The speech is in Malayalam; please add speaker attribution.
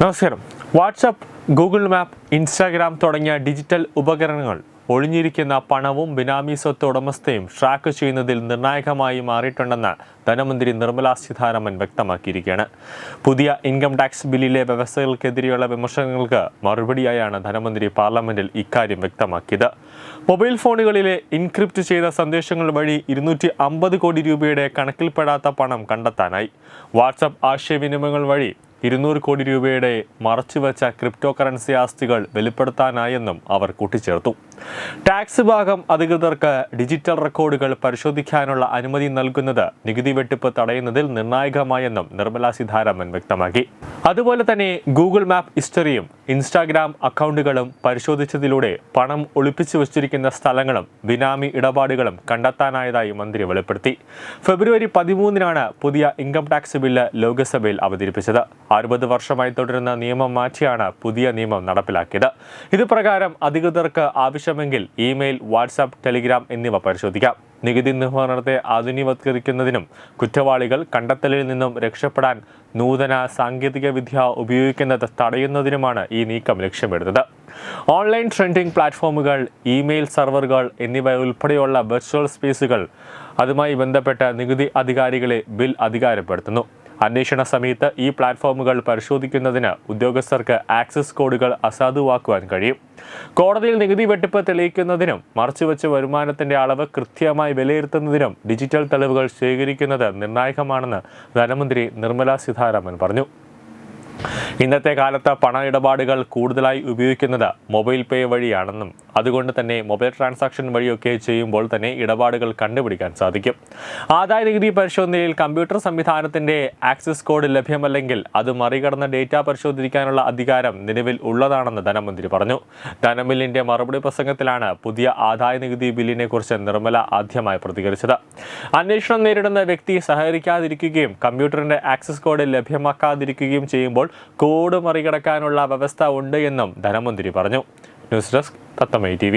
Speaker 1: നമസ്കാരം. വാട്സപ്പ് ഗൂഗിൾ മാപ്പ് ഇൻസ്റ്റാഗ്രാം തുടങ്ങിയ ഡിജിറ്റൽ ഉപകരണങ്ങൾ ഒളിഞ്ഞിരിക്കുന്ന പണവും ബിനാമി സ്വത്ത് ഉടമസ്ഥയും ട്രാക്ക് ചെയ്യുന്നതിൽ നിർണായകമായി മാറിയിട്ടുണ്ടെന്ന് ധനമന്ത്രി നിർമ്മലാ സീതാരാമൻ വ്യക്തമാക്കിയിരിക്കുകയാണ്. പുതിയ ഇൻകം ടാക്സ് ബില്ലിലെ വ്യവസ്ഥകൾക്കെതിരെയുള്ള വിമർശനങ്ങൾക്ക് മറുപടിയായാണ് ധനമന്ത്രി പാർലമെന്റിൽ ഇക്കാര്യം വ്യക്തമാക്കിയത്. മൊബൈൽ ഫോണുകളിലെ ഇൻക്രിപ്റ്റ് ചെയ്ത സന്ദേശങ്ങൾ വഴി ഇരുന്നൂറ്റി അമ്പത് കോടി രൂപയുടെ കണക്കിൽപ്പെടാത്ത പണം കണ്ടെത്താനായി. വാട്സപ്പ് ആശയവിനിമയങ്ങൾ വഴി ഇരുന്നൂറ് കോടി രൂപയുടെ മറച്ചുവെച്ച ക്രിപ്റ്റോ കറൻസി ആസ്തികൾ വെളിപ്പെടുത്താനായെന്നും അവർ കൂട്ടിച്ചേർത്തു. ടാക്സ് വിഭാഗം അധികൃതർക്ക് ഡിജിറ്റൽ റെക്കോർഡുകൾ പരിശോധിക്കാനുള്ള അനുമതി നൽകുന്നത് നികുതി വെട്ടിപ്പ് തടയുന്നതിൽ നിർണായകമായെന്നും നിർമ്മലാ സീതാരാമൻ വ്യക്തമാക്കി. അതുപോലെ തന്നെ ഗൂഗിൾ മാപ്പ് ഹിസ്റ്ററിയും ഇൻസ്റ്റാഗ്രാം അക്കൗണ്ടുകളും പരിശോധിച്ചതിലൂടെ പണം ഒളിപ്പിച്ചു വച്ചിരിക്കുന്ന സ്ഥലങ്ങളും ബിനാമി ഇടപാടുകളും കണ്ടെത്താനായതായി മന്ത്രി വെളിപ്പെടുത്തി. ഫെബ്രുവരി പതിമൂന്നിനാണ് പുതിയ ഇൻകം ടാക്സ് ബില്ല് ലോക്സഭയിൽ അവതരിപ്പിച്ചത്. അറുപത് വർഷമായി തുടരുന്ന നിയമം മാറ്റിയാണ് പുതിയ നിയമം നടപ്പിലാക്കിയത്. ഇത് പ്രകാരം അധികൃതർക്ക് ആവശ്യമെങ്കിൽ ഇമെയിൽ വാട്സാപ്പ് ടെലിഗ്രാം എന്നിവ പരിശോധിക്കാം. നികുതി നിർവഹണത്തെ ആധുനികവത്കരിക്കുന്നതിനും കുറ്റവാളികൾ കണ്ടെത്തലിൽ നിന്നും രക്ഷപ്പെടാൻ നൂതന സാങ്കേതിക വിദ്യ ഉപയോഗിക്കുന്നത് തടയുന്നതിനുമാണ് ഈ നീക്കം ലക്ഷ്യമിടുന്നത്. ഓൺലൈൻ ട്രെൻഡിംഗ് പ്ലാറ്റ്ഫോമുകൾ ഇമെയിൽ സെർവറുകൾ എന്നിവ ഉൾപ്പെടെയുള്ള വെർച്വൽ സ്പേസുകൾ അതുമായി ബന്ധപ്പെട്ട നികുതി അധികാരികളെ ബിൽ അധികാരപ്പെടുത്തുന്നു. അന്വേഷണ സമയത്ത് ഈ പ്ലാറ്റ്ഫോമുകൾ പരിശോധിക്കുന്നതിന് ഉദ്യോഗസ്ഥർക്ക് ആക്സസ് കോഡുകൾ അസാധുവാക്കുവാൻ കഴിയും. കോടതിയിൽ നികുതി വെട്ടിപ്പ് തെളിയിക്കുന്നതിനും മറച്ചുവെച്ച വരുമാനത്തിന്റെ അളവ് കൃത്യമായി വിലയിരുത്തുന്നതിനും ഡിജിറ്റൽ തെളിവുകൾ ശേഖരിക്കുന്നത് നിർണായകമാണെന്ന് ധനമന്ത്രി നിർമ്മലാ സീതാരാമൻ പറഞ്ഞു. ഇന്നത്തെ കാലത്ത് പണ ഇടപാടുകൾ കൂടുതലായി ഉപയോഗിക്കുന്നത് മൊബൈൽ പേ വഴിയാണെന്നും അതുകൊണ്ട് തന്നെ മൊബൈൽ ട്രാൻസാക്ഷൻ വഴിയൊക്കെ ചെയ്യുമ്പോൾ തന്നെ ഇടപാടുകൾ കണ്ടുപിടിക്കാൻ സാധിക്കും. ആദായ നികുതി പരിശോധനയിൽ കമ്പ്യൂട്ടർ സംവിധാനത്തിന്റെ ആക്സസ് കോഡ് ലഭ്യമല്ലെങ്കിൽ അത് മറികടന്ന ഡേറ്റ പരിശോധിക്കാനുള്ള അധികാരം നിലവിൽ ഉള്ളതാണെന്ന് ധനമന്ത്രി പറഞ്ഞു. ധനബില്ലിന്റെ മറുപടി പ്രസംഗത്തിലാണ് പുതിയ ആദായ നികുതി ബില്ലിനെ കുറിച്ച് നിർമ്മല ആദ്യമായി പ്രതികരിച്ചത്. അന്വേഷണം നേരിടുന്ന വ്യക്തി സഹകരിക്കാതിരിക്കുകയും കമ്പ്യൂട്ടറിന്റെ ആക്സസ് കോഡ് ലഭ്യമാക്കാതിരിക്കുകയും ചെയ്യുമ്പോൾ കോഡ് മറികടക്കാനുള്ള വ്യവസ്ഥ ഉണ്ട് എന്നും ധനമന്ത്രി പറഞ്ഞു. News desk തത്തമൈ T